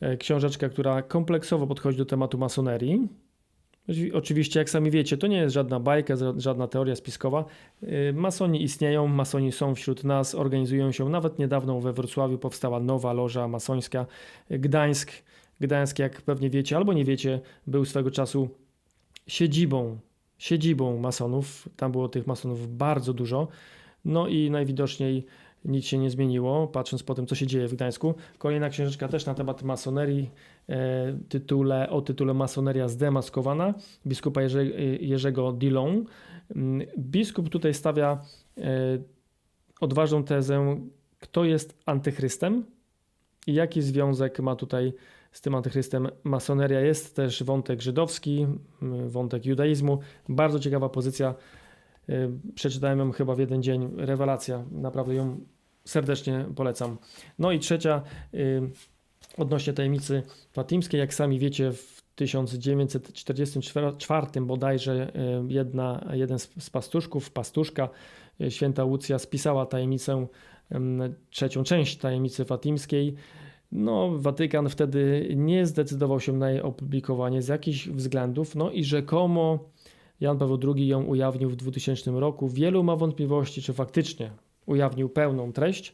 e, książeczka, która kompleksowo podchodzi do tematu masonerii. Oczywi- Oczywiście, jak sami wiecie, to nie jest żadna bajka, ża- żadna teoria spiskowa. E, Masoni istnieją, masoni są wśród nas, organizują się. Nawet niedawno we Wrocławiu powstała nowa loża masońska. Gdańsk, Gdańsk, jak pewnie wiecie albo nie wiecie, był swego czasu siedzibą, siedzibą masonów. Tam było tych masonów bardzo dużo. No i najwidoczniej nic się nie zmieniło, patrząc po tym, co się dzieje w Gdańsku. Kolejna książeczka też na temat masonerii, e, tytule, o tytule Masoneria zdemaskowana, biskupa Jerzego Dillon. Mm, Biskup tutaj stawia e, odważną tezę, kto jest antychrystem i jaki związek ma tutaj z tym antychrystem masoneria. Jest też wątek żydowski, wątek judaizmu. Bardzo ciekawa pozycja. Y, Przeczytałem ją chyba w jeden dzień. Rewelacja. Naprawdę ją serdecznie polecam. No i trzecia y, odnośnie tajemnicy fatimskiej. Jak sami wiecie, w 1944 bodajże y, jedna, jeden z pastuszków, pastuszka, y, święta Łucja spisała tajemnicę, trzecią część tajemnicy fatimskiej. No, Watykan wtedy nie zdecydował się na jej opublikowanie z jakichś względów, no i rzekomo Jan Paweł II ją ujawnił w 2000 roku. Wielu ma wątpliwości, czy faktycznie ujawnił pełną treść.